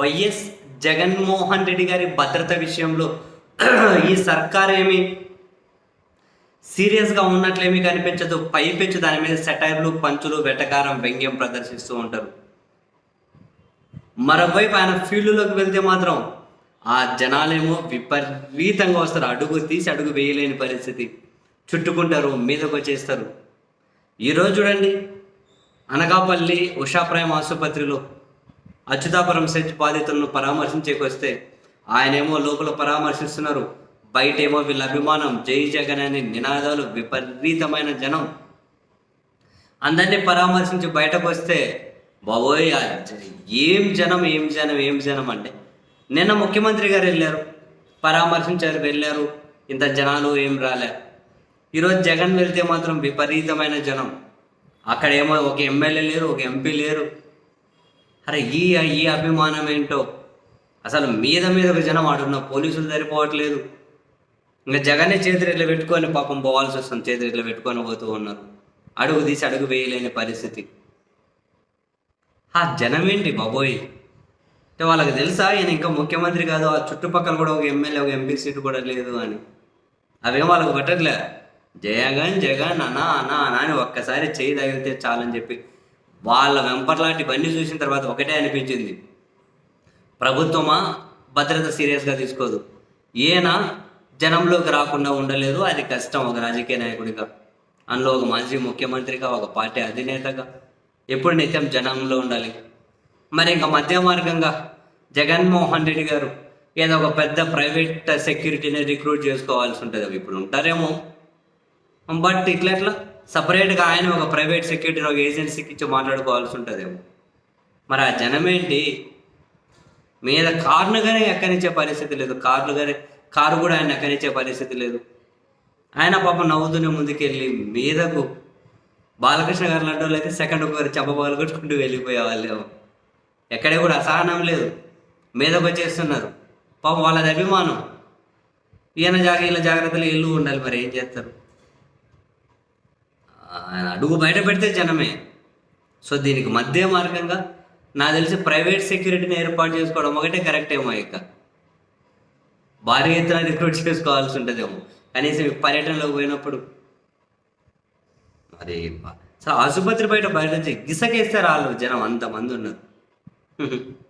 YS Jaganmohan Reddy గారి భద్రత విషయంలో ఈ సర్కార్ ఏమి సీరియస్గా ఉన్నట్లేమీ కనిపించదు. పైపెచ్చు దాని మీద సెటైర్లు పంచులు వెటకారం వ్యంగ్యం ప్రదర్శిస్తూ ఉంటారు. మరోవైపు ఆయన ఫీల్డ్లోకి వెళ్తే మాత్రం ఆ జనాలేమో విపరీతంగా వస్తారు. అడుగు తీసి అడుగు వేయలేని పరిస్థితి. చుట్టుకుంటారు మీదకు వచ్చేస్తారు. ఈరోజు చూడండి అనకాపల్లి ఉషాప్రాయం ఆసుపత్రిలో అచ్యుతాపురం సెట్ బాధితులను పరామర్శించేకి వస్తే ఆయనేమో లోపల పరామర్శిస్తున్నారు. బయటేమో వీళ్ళ అభిమానం జై జగన్ అని నినాదాలు విపరీతమైన జనం. అందరినీ పరామర్శించి బయటకు వస్తే బాబోయ్ ఏం జనం ఏం జనం ఏం జనం అంటే నిన్న ముఖ్యమంత్రి గారు వెళ్ళారు. పరామర్శించారు వెళ్ళారు. ఇంత జనాలు ఏం రాలే. ఈరోజు జగన్ వెళ్తే మాత్రం విపరీతమైన జనం. అక్కడేమో ఒక ఎమ్మెల్యే లేరు ఒక ఎంపీ లేరు. అరే ఈ ఈ అభిమానం ఏంటో? అసలు మీద మీద జనం ఆడున్న పోలీసులు సరిపోవట్లేదు. ఇంకా జగనే చేతులు ఇట్లా పెట్టుకొని పాపం పోవాల్సి వస్తుంది చేతులు ఇట్లా పెట్టుకొని పోతూ ఉన్నారు. అడుగు తీసి అడుగు వేయలేని పరిస్థితి. ఆ జనం ఏంటి బాబోయ్? అంటే వాళ్ళకి తెలుసా ఈయన ఇంకా ముఖ్యమంత్రి కాదు ఆ చుట్టుపక్కల కూడా ఒక ఎమ్మెల్యే ఒక ఎంపీ సీటు కూడా లేదు అని. అవేం వాళ్ళకి పట్టట్లే? జగన్ జగన్ అనా అనా అనా అని ఒక్కసారి చేయి తగిలితే చాలని చెప్పి వాళ్ళ వెంపర్లాంటి బండి చూసిన తర్వాత ఒకటే అనిపించింది. ప్రభుత్వమా? భద్రత సీరియస్గా తీసుకోదు. ఈయన జనంలోకి రాకుండా ఉండలేదు. అది కష్టం ఒక రాజకీయ నాయకుడిగా. అందులో ఒక మాజీ ముఖ్యమంత్రిగా ఒక పార్టీ అధినేతగా. ఎప్పుడు నిత్యం జనంలో ఉండాలి. మరి ఇంకా మధ్య మార్గంగా జగన్మోహన్ రెడ్డి గారు ఏదో ఒక పెద్ద ప్రైవేట్ సెక్యూరిటీని రిక్రూట్ చేసుకోవాల్సి ఉంటుంది. అవి ఇప్పుడు ఉంటారేమో? బట్ ఇట్లా ఎట్లా? సపరేట్గా ఆయన ఒక ప్రైవేట్ సెక్యూరిటీ ఒక ఏజెన్సీకి ఇచ్చి మాట్లాడుకోవాల్సి ఉంటుందేమో. మరి ఆ జనం ఏంటి మీద కారును కానీ ఎక్కనిచ్చే పరిస్థితి లేదు. కార్లు కానీ కారు కూడా ఆయన ఎక్కనిచ్చే పరిస్థితి లేదు. ఆయన పాపం నవ్వుతూనే ముందుకెళ్ళి మీదకు బాలకృష్ణ గారు లాంటి వాళ్ళు అయితే సెకండ్ ఒకరు చెప్పబాలు కొట్టుకుంటూ వెళ్ళిపోయే వాళ్ళేమో ఎక్కడే కూడా అసహనం లేదు. మీదకు వచ్చేస్తున్నారు. పాపం వాళ్ళది అభిమానం. ఈయన జాగ్రత్త ఇలా జాగ్రత్తలు ఇల్లు ఉండాలి. మరి ఏం చేస్తారు? ఆయన అడుగు బయట పెడితే జనమే. సో దీనికి మధ్య మార్గంగా నాకు తెలిసి ప్రైవేట్ సెక్యూరిటీని ఏర్పాటు చేసుకోవడం ఒకటే కరెక్ట్ ఏమో ఇక. భారీ ఎత్తున రిక్రూట్ చేసుకోవాల్సి ఉంటుందేమో. కనీసం పర్యటనలోకి పోయినప్పుడు. అరే సో ఆసుపత్రి బయట బయట నుంచి గిసకేస్తారు వాళ్ళు జనం అంతమంది ఉన్నారు.